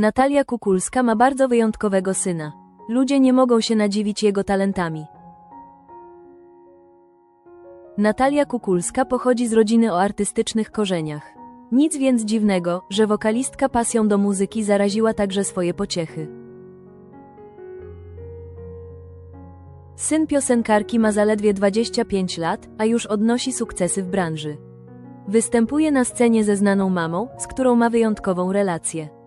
Natalia Kukulska ma bardzo wyjątkowego syna. Ludzie nie mogą się nadziwić jego talentami. Natalia Kukulska pochodzi z rodziny o artystycznych korzeniach. Nic więc dziwnego, że wokalistka pasją do muzyki zaraziła także swoje pociechy. Syn piosenkarki ma zaledwie 25 lat, a już odnosi sukcesy w branży. Występuje na scenie ze znaną mamą, z którą ma wyjątkową relację.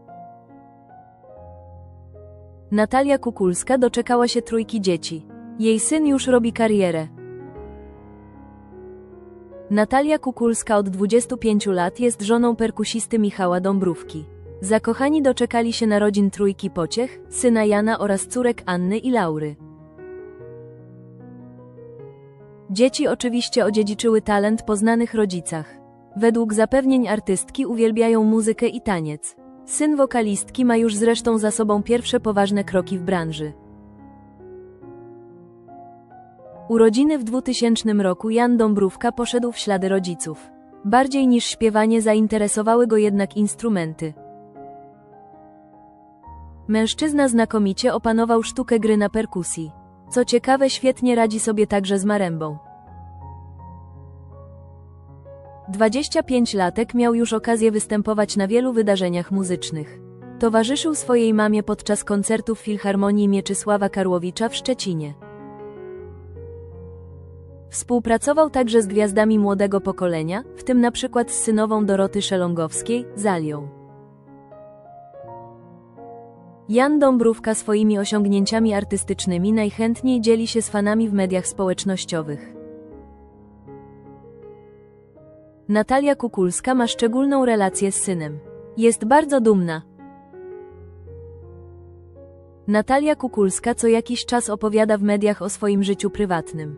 Natalia Kukulska doczekała się trójki dzieci. Jej syn już robi karierę. Natalia Kukulska od 25 lat jest żoną perkusisty Michała Dąbrówki. Zakochani doczekali się narodzin trójki pociech, syna Jana oraz córek Anny i Laury. Dzieci oczywiście odziedziczyły talent po znanych rodzicach. Według zapewnień artystki uwielbiają muzykę i taniec. Syn wokalistki ma już zresztą za sobą pierwsze poważne kroki w branży. Urodziny w 2000 roku Jan Dąbrówka poszedł w ślady rodziców. Bardziej niż śpiewanie zainteresowały go jednak instrumenty. Mężczyzna znakomicie opanował sztukę gry na perkusji. Co ciekawe, świetnie radzi sobie także z marembą. 25-latek miał już okazję występować na wielu wydarzeniach muzycznych. Towarzyszył swojej mamie podczas koncertów Filharmonii Mieczysława Karłowicza w Szczecinie. Współpracował także z gwiazdami młodego pokolenia, w tym na przykład z synową Doroty Szelongowskiej, Zalią. Jan Dąbrówka swoimi osiągnięciami artystycznymi najchętniej dzieli się z fanami w mediach społecznościowych. Natalia Kukulska ma szczególną relację z synem. Jest bardzo dumna. Natalia Kukulska co jakiś czas opowiada w mediach o swoim życiu prywatnym.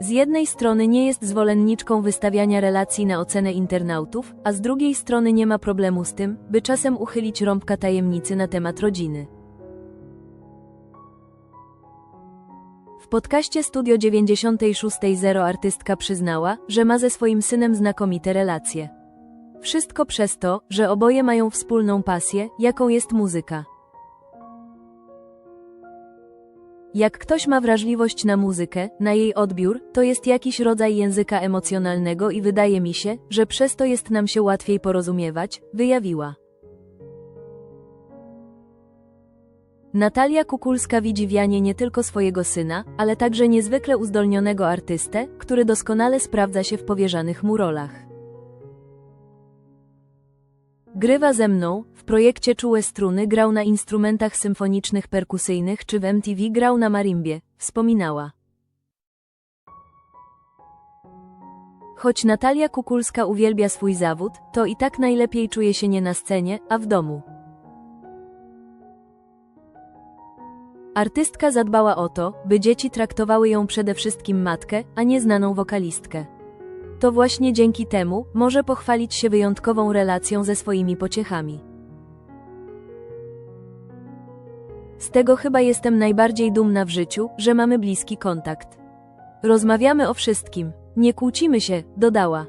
Z jednej strony nie jest zwolenniczką wystawiania relacji na ocenę internautów, a z drugiej strony nie ma problemu z tym, by czasem uchylić rąbka tajemnicy na temat rodziny. Podcaście Studio 96.0 artystka przyznała, że ma ze swoim synem znakomite relacje. Wszystko przez to, że oboje mają wspólną pasję, jaką jest muzyka. Jak ktoś ma wrażliwość na muzykę, na jej odbiór, to jest jakiś rodzaj języka emocjonalnego i wydaje mi się, że przez to jest nam się łatwiej porozumiewać, wyjawiła. Natalia Kukulska widzi w Janie nie tylko swojego syna, ale także niezwykle uzdolnionego artystę, który doskonale sprawdza się w powierzanych mu rolach. Grywa ze mną, w projekcie Czułe Struny grał na instrumentach symfonicznych perkusyjnych czy w MTV grał na marimbie, wspominała. Choć Natalia Kukulska uwielbia swój zawód, to i tak najlepiej czuje się nie na scenie, a w domu. Artystka zadbała o to, by dzieci traktowały ją przede wszystkim matkę, a nie znaną wokalistkę. To właśnie dzięki temu może pochwalić się wyjątkową relacją ze swoimi pociechami. Z tego chyba jestem najbardziej dumna w życiu, że mamy bliski kontakt. Rozmawiamy o wszystkim, nie kłócimy się, dodała.